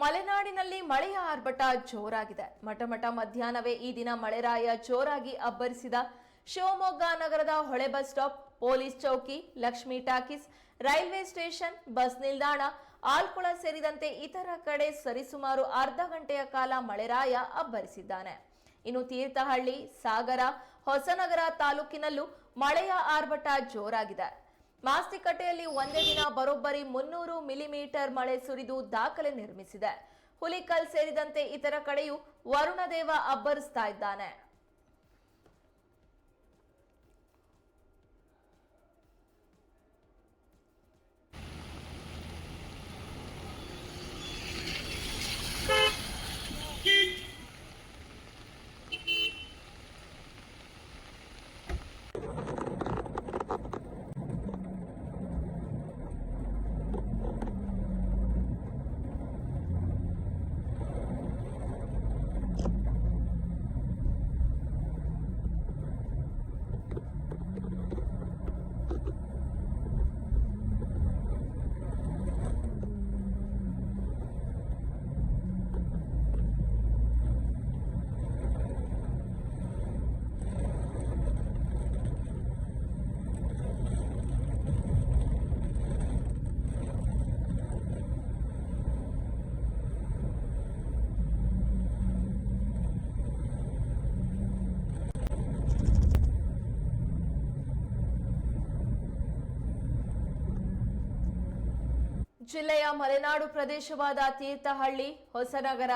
ಮಲೆನಾಡಿನಲ್ಲಿ ಮಳೆಯ ಆರ್ಭಟ ಜೋರಾಗಿದೆ. ಮಟಮಟ ಮಧ್ಯಾಹ್ನವೇ ಈ ದಿನ ಮಳೆರಾಯ ಜೋರಾಗಿ ಅಬ್ಬರಿಸಿದ ಶಿವಮೊಗ್ಗ ನಗರದ ಹೊಳೆ ಬಸ್ ಸ್ಟಾಪ್, ಪೊಲೀಸ್ ಚೌಕಿ, Lakshmi talkies, railway station, bus ನಿಲ್ದಾಣ, ಆಲ್ಕೊಳ ಸೇರಿದಂತೆ ಇತರ ಕಡೆ ಸರಿಸುಮಾರು ಅರ್ಧ ಗಂಟೆಯ ಕಾಲ ಮಳೆರಾಯ ಅಬ್ಬರಿಸಿದ್ದಾನೆ. ಇನ್ನು ತೀರ್ಥಹಳ್ಳಿ, ಸಾಗರ, ಹೊಸನಗರ ತಾಲೂಕಿನಲ್ಲೂ ಮಳೆಯ ಆರ್ಭಟ ಜೋರಾಗಿದೆ. ಮಾಸ್ತಿಕಟ್ಟೆಯಲ್ಲಿ ಒಂದೇ ದಿನ ಬರೋಬ್ಬರಿ ಮುನ್ನೂರು ಮಿಲಿಮೀಟರ್ ಮಳೆ ಸುರಿದು ದಾಖಲೆ ನಿರ್ಮಿಸಿದೆ. ಹುಲಿಕಲ್ ಸೇರಿದಂತೆ ಇತರ ಕಡೆಯೂ ವರುಣದೇವ ಅಬ್ಬರಿಸ್ತಾ ಇದ್ದಾನೆ. ಜಿಲ್ಲೆಯ ಮಲೆನಾಡು ಪ್ರದೇಶವಾದ ತೀರ್ಥಹಳ್ಳಿ, ಹೊಸನಗರ,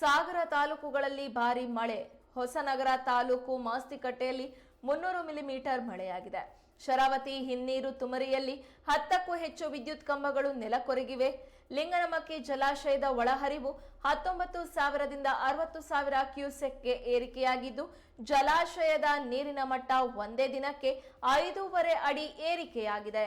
ಸಾಗರ ತಾಲೂಕುಗಳಲ್ಲಿ ಭಾರಿ ಮಳೆ. ಹೊಸನಗರ ತಾಲೂಕು ಮಾಸ್ತಿಕಟ್ಟೆಯಲ್ಲಿ ಮುನ್ನೂರು ಮಿಲಿಮೀಟರ್ ಮಳೆಯಾಗಿದೆ. ಶರಾವತಿ ಹಿನ್ನೀರು ತುಮರಿಯಲ್ಲಿ ಹತ್ತಕ್ಕೂ ಹೆಚ್ಚು ವಿದ್ಯುತ್ ಕಂಬಗಳು ನೆಲಕೊರಗಿವೆ. ಲಿಂಗನಮಕ್ಕಿ ಜಲಾಶಯದ ಒಳಹರಿವು ಹತ್ತೊಂಬತ್ತು ಸಾವಿರದಿಂದ ಅರವತ್ತು ಸಾವಿರ ಕ್ಯೂಸೆಕ್ಗೆ ಏರಿಕೆಯಾಗಿದ್ದು, ಜಲಾಶಯದ ನೀರಿನ ಮಟ್ಟ ಒಂದೇ ದಿನಕ್ಕೆ ಐದೂವರೆ ಅಡಿ ಏರಿಕೆಯಾಗಿದೆ.